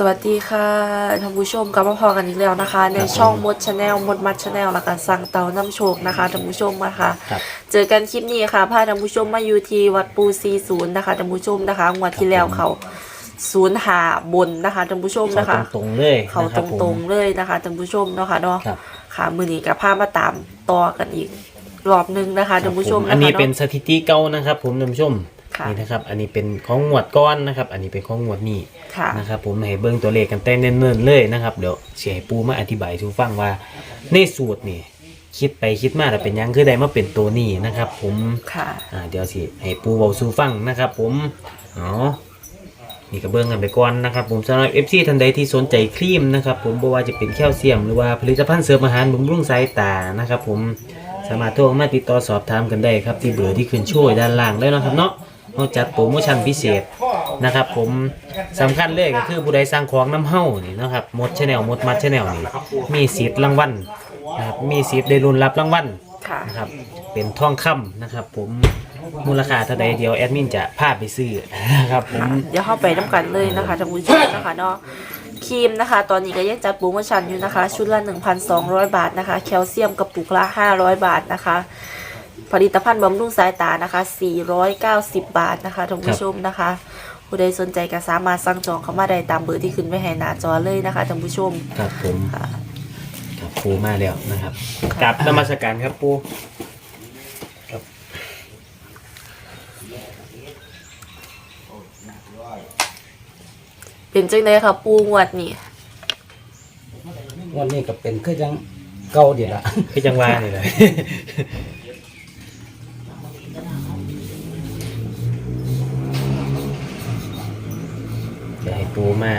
สวัสดีค่ะท่านผู้ชมกลับมาพอกันอีกแล้วนะคะ ในช่องมดชาแนลมดมัดชาแนลแล้วก็สั่งเตาน้ำโชคนะคะท่านผู้ชมนะคะครับ เจอกันคลิปนี้ค่ะพาท่านผู้ชมมาอยู่ที่วัดปูซีศูนย์นะคะท่านผู้ชมนะคะงวดที่แล้วเขาศูนย์หาบนนะคะท่านผู้ชมเขานะคะตรงๆเลยเขานะคตรับผม รงๆเลยนะคะท่านผู้ชมเนาะค่ะเนาะครับ ค่ะมือนี้กับพามาตามต่อกันอีกรอบหนึงนะคะท่านผู้ชมอันนี้เป็นนะคะสถิติเก่านะครับ ผมท่านผู้ชม ค่ะนี่นะครับ อันนี้เป็นของงวดก้อนนะครับ อันนี้เป็นของงวดนี้ค่ะนะครับ ผมให้เบิ้งตัวเลขกันแต่เนิ่นๆเลยนะครับ เดี๋ยวเสียให้ปูมาอธิบายสู่ฟังว่า ในสูตรนี่คิดไปคิดมาแต่เป็นหยังคือได้มาเป็นตัวนี้นะครับ ผมค่ะอ่าเดี๋ยวสิให้ปูเบาสู่ฟังนะครับ ผมอ๋อนี่ก็เบิ้งกันไปก่อนนะครับ ผมสำหรับ FC ท่านใดที่สนใจครีมนะครับผมบ่ว่าจะเป็นแคลเซียม หรือว่าผลิตภัณฑ์เสริมอาหารบำรุงสายตานะครับ ผมสามารถโทรมาติดต่อสอบถามกันได้ครับ ที่เบอร์ที่ขึ้นช่วยด้านล่างได้นะครับเนาะ เราจัดโปรโมชั่นพิเศษนะครับ ผมสำคัญเลยก็คือผู้ใดสร้างของน้ำเฮ้านี่นะครับหมดชแนลหมดมัดชแนลนี่มีสิทธิ์รางวัลนะครับมีสิทธิ์ได้รุนรับรางวัลค่ะ นะครับเป็นทองคำนะครับ ผมมูลค่าเท่าใดเดียวแอดมินจะพาไปซื้อนะครับผม เดี๋ยวเข้าไปน้ำกันเลยนะคะท่านผู้ชมนะคะเนาะครีมนะคะ ตอนนี้ก็ยังจัดโปรโมชั่นอยู่นะคะ ชุดละ 1,200 บาทนะคะ แคลเซียมกระปุกละ 500 บาทนะคะ ผลิตภัณฑ์บำรุงสายตานะคะ 490 บาทนะคะท่านผู้ชมนะคะ ผู้ใดสนใจก็สามารถสั่งจองเข้ามาได้ตามเบอร์ที่ขึ้นไว้ให้หน้าจอเลยนะคะท่านผู้ชมครับผมค่ะครับปูมาแล้วนะครับค่ะกับนมัสการครับปูครับเป็นจังไดค่ะปูงวดนี่วันนี้ก็เป็นคือยังเก่าเดีละคือจังหวะนี่เลย จะให้ปูมา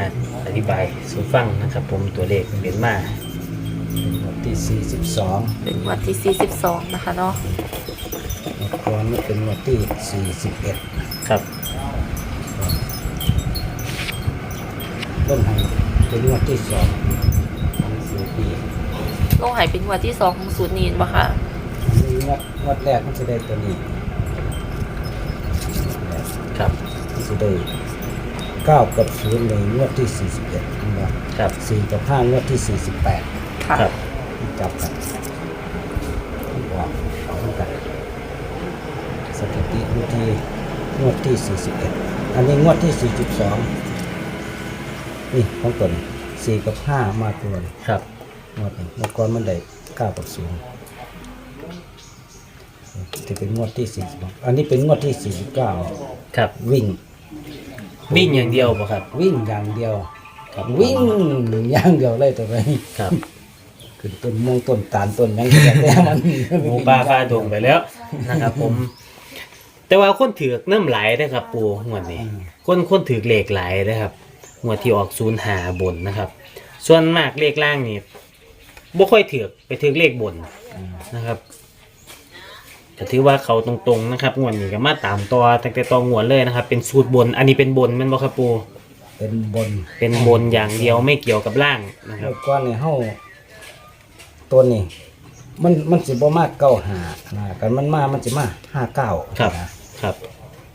อธิบายสู่ฟังนะครับ ผมตัวเลขมันเป็นมางวดที่ 42เป็นงวดที่ 42 นะคะเนาะงวดก่อนนี่เป็นงวดที่ 41 ครับต้นไห้เป็นงวดที่2ของสี่ปีลงหายเป็นงวดที่ 2 ของศูนย์นีนปะคะอันนี้งวดงวดแรกมันจะได้ตัวนี้ครับมันจะได้ 9กับ0ในงวดที่41นะครับ4กับ5งวดที่48ค่ะ ครับจับกันบอกเอาเหมือนกันสถิติงวดที่งวดที่41อันนี้งวดที่42นี่ของตัวนี้4กับ5มาตัวนี้ครับงวดนี้เมื่อก่อนมันได้9กับ0ที่เป็นงวดที่42อันนี้เป็นงวดที่49ครับวิ่ง วิ่งอย่างเดียวป่ะครับ วิ่งอย่างเดียว ครับวิ่งอย่างเดียวเลยตัวนี้ครับขึ้นต้นม่วงต้นตาลต้นหยังก็แต่มันหมูปลาฟาดงไปแล้วนะครับ ผม แต่ว่าคนถือกน้ำไหลายนะครับ ปูงวดนี้ คนคนถือกเลขไหลายนะครับงวดที่ออกศูนย์หาบนนะครับ ส่วนมากเลขล่างนี่บ่ค่อยถือกไปถือกเลขบนนะครับ ก็ถือว่าเขาตรงๆนะครับงวดนี้ก็มาตามต่อตั้งแต่ตองวดเลยนะครับ เป็นสูตรบน อันนี้เป็นบนแมันบ่ครับปูเป็นบนเป็นบนอย่างเดียวไม่เกี่ยวกับล่างนะครัแล้บ วก็ในเฮาตัวนี้ มันมันสิบ่มาเก้าหานะกันมันมามันสิมาห้าเก้าครับนะ ครับ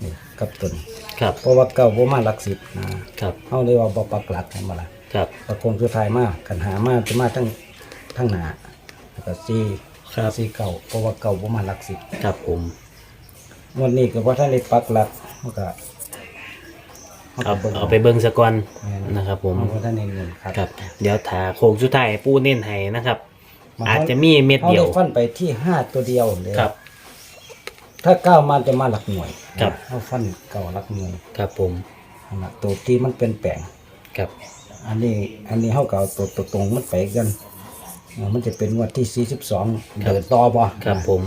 นี่กับตัวนี้ครับเพราะว่าเก้าบ่มาหลักสิบนะครับเฮาเลยว่าบ่ปักหลักให้มาละครับประคงคือทายมากันหามาจะมาทั้งทั้งหน้าแล้วก็สี่ ครับ สี่เก้าเพราะว่าเก้าบ่มาหลักสิบครับผมวันนี้ก็บ่ทันได้ปักหลักมันก็เอาเอาไปเบิ่งซะก่อนนะครับ ผมมันบ่ทันได้เงินครับครับ เดี๋ยวถาโค้งสุดท้ายปูเน้นให้นะครับอาจจะมีเม็ดเดียว อาได้ฟันไปที่ห้าตัวเดียวเลยครับ ถ้าเก้ามาจะมาหลักหน่วยครับ เอาฟันเก้าหลักหน่วยครับผมอันน่ะตัวที่มันเป็นแปลง ครับ อันนี้อันนี้เขาเก่าตัวตัวตรงมันไปกันเออมันจะเป็นงวดที่สี่สิบสองเดินต่อบ่ครับผม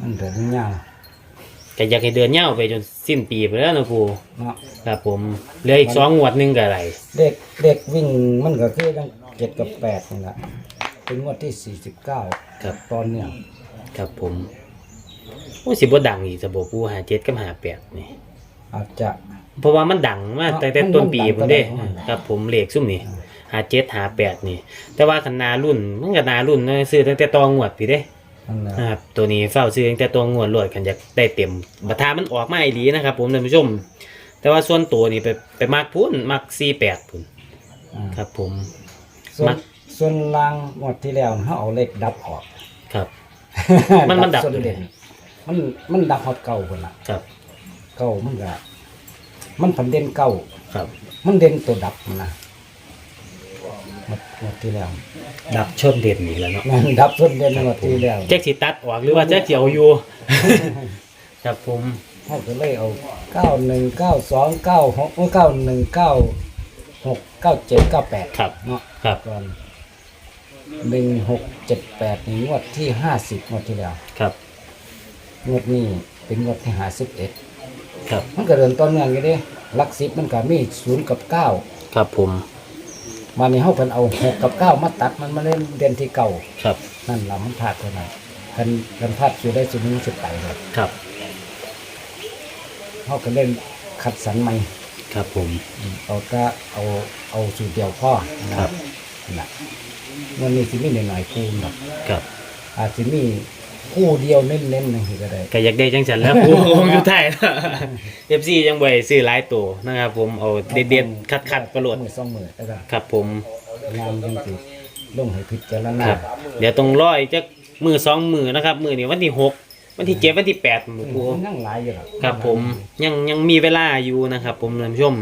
มันเดินยาวก็อยากให้เดินยาวไปจนสิ้นปีไปแล้วนะครูเนาะครับผมเหลืออีกสองงวดหนึงกับอะไรเด็กเด็กวิ่งมันก็คือยังเจ็ดกับแปดนี่แหละเป็นงวดที่สี่สิบเก้าครับตอนเนี้ยครับผมโอ้สิบ่ดังอีกสบปูหาเจ็ดกับหาแปดนี่อาจจะ เพราะว่ามันดังมาอะแต่แต่มันต้นปีมันดังผมเด้ก็ได้ ครับผมเลขซุ่มนี่ หาเจ็ดหาแปดนี่ แต่ว่าคณารุ่นมันก็นารุ่นเนาะซื้อตั้งแต่ตองวดพี่เด้นั่นแหละนะครับตัวนี้เฝ้าซื้อตั้งแต่ตัวงวดรวดกันจะได้เต็มบัตรามันออกมาอีหลีนะครับ ผมท่านผู้ชม แต่ว่าส่วนตัวนี่ไปไปมักพุ่นมักสี่แปดพุ่นอ่าครับ ผมส่วมันนส่วนล่างงวดที่แล้วเขาเอาเลขดับออก ครับ มันมันดับส่วนอยู่เด่นมันมันดับฮอดเก่าคนละครับเก่ามันก็มันผันเด่นเก่าครับ มันเด่นตัวดับมันนะ งวดงวดที่แล้วดับชนเด่นอีกแล้วเนาะ มันดับส่วนเด่นงวดที่แล้วแจ็คสิตัดออกหรือว่าแจ็คสิเอาอยู่ ครับผม เขาก็เลยเอาเก้าหนึ่งเก้าสองเก้าหกเก้าหนึ่งเก้าหกเก้าเจ็ดเก้าแปดครับ เนาะครับ ก่อนหนึ่งหกเจ็ดแปดนี่งวดที่ห้าสิบงวดที่แล้วครับ งวดนี้เป็นงวดที่ห้าสิบเอ็ดครับ มันก็เดินต้นเนื่องอยู่เด้หลักสิบมันก็มีศูนย์กับเก้า ครับผม มาในห้องเพิ่นเอาหกกับเก้ามาตัดมันมาเล่นเด่นที่เก่าครับ นั่นละมันพลาดเท่านั้นกันกันพลาดอยู่ได้สุดนึงสุดไปเลยครับเขาก็เล่นขัดสรรใหม่ครับผมอืมเอาก็เอาเอาสูตรเดียวพ่อนะครับนะมันมีสิมีหน่อยๆคู่เนาะครับ อาจจะมี คู่เดียวเน้นๆนึงก็ได้ก็อยากได้จังสันแล้วผมผมอยู่ไทยเอฟซียังบ่อยซื้อหลายตัวนะครับผมเอาเด็ดๆคัดๆประโหลดมือสองมือแล้วก็ครับผมงานยังสิลงให้พิจารณาครับ เดี๋ยวต้องรออีกจักมือสองมือนะครับ มือนี้วันที่หกวันที่เจ็ดวันที่แปดหมู่ครูมันนั่งหลายอยู่หรอกครับผมยังยังมีเวลาอยู่นะครับ ผมท่านผู้ชม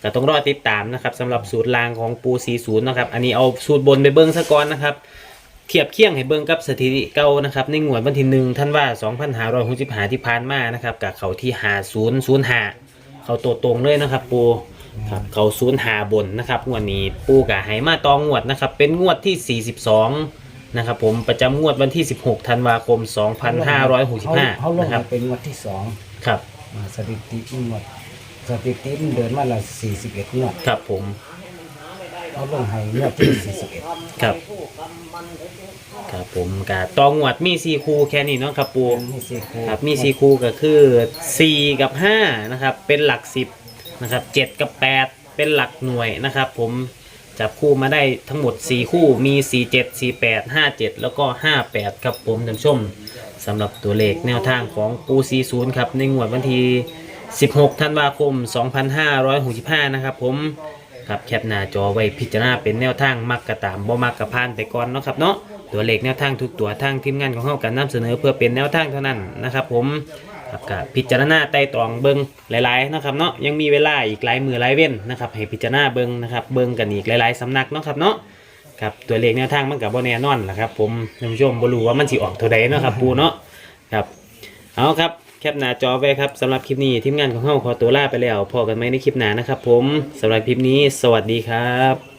แต่ต้องรอติดตามนะครับสำหรับสูตรลางของปู40นะครับ อันนี้เอาสูตรบนไปเบิ้งซะก่อนนะครับ เทียบเคียงให้เบิ้งกับสถิติเก่านะครับในงวดวันที่หนึ่งท่านว่า 2565 ที่ผ่านมานะครับกับเขาที่5005เขาตัวตรงเลยนะครับปูครับเขาศูนย์หาบนนะครับงวดนี้ปูกะให้มาตองงวดนะครับเป็นงวดที่ 42นะครับผมประจำงวดวันที่ 16 ธันวาคม เขาเขาล2565งนะครับมาเป็นงวดที่สองครับอ่าสถิติมันหมดสถิติมันเดินมาละสี่สิบเอ็ดงวดครับผม เขาลงให้งวดที่สี่สิบเอ็ดครับ ครับผมกะตองหวดมีซีคูแค่นี้เนาะครับปูมีสี่คู่ครับมีซีคูก็คือสี่กับห้านะครับ เป็นหลักสิบนะครับเจ็ดกับแปดเป็นหลักหน่วยนะครับ ผมจับคู่มาได้ทั้งหมด 4 คู่มี 4 7 4 8 5 7 แล้วก็ 58 ครับผมท่านผู้ชมสำหรับตัวเลขแนวทางของปู40 ครับ ในงวดวันที่16 ธันวาคม 2565 นะครับผม ครับแคปหน้าจอไว้พิจารณาเป็นแนวทางมักกระตามบ่มักกระพานไปก่อนเนาะครับเนาะตัวเลขแนวทางทุกตัวทางทีมงานของเรากันนำเสนอเพื่อเป็นแนวทางเท่านั้นนะครับ ผมครับก็พิจารณาไต่ตรองเบิงหลายๆนะครับเนาะยังมีเวลาอีกหลายมือหลายเว้นนะครับให้พิจารณาเบิงนะครับเบิงกันอีกหลายๆสำนักเนาะครับเนาะครับตัวเลขแนวทางมันกับบ่แน่นอนแหละครับ ผมท่านผู้ชมบ่รู้ว่ามันสิออกเท่าใดเนาะครับปูเนาะครับเอาครับ แคปหน้าจอไว้ครับสำหรับคลิปนี้ทีมงานของเฮาขอตัวลาไปแล้วพอกันไหมในคลิปหน้านะครับผมสำหรับคลิปนี้ สวัสดีครับ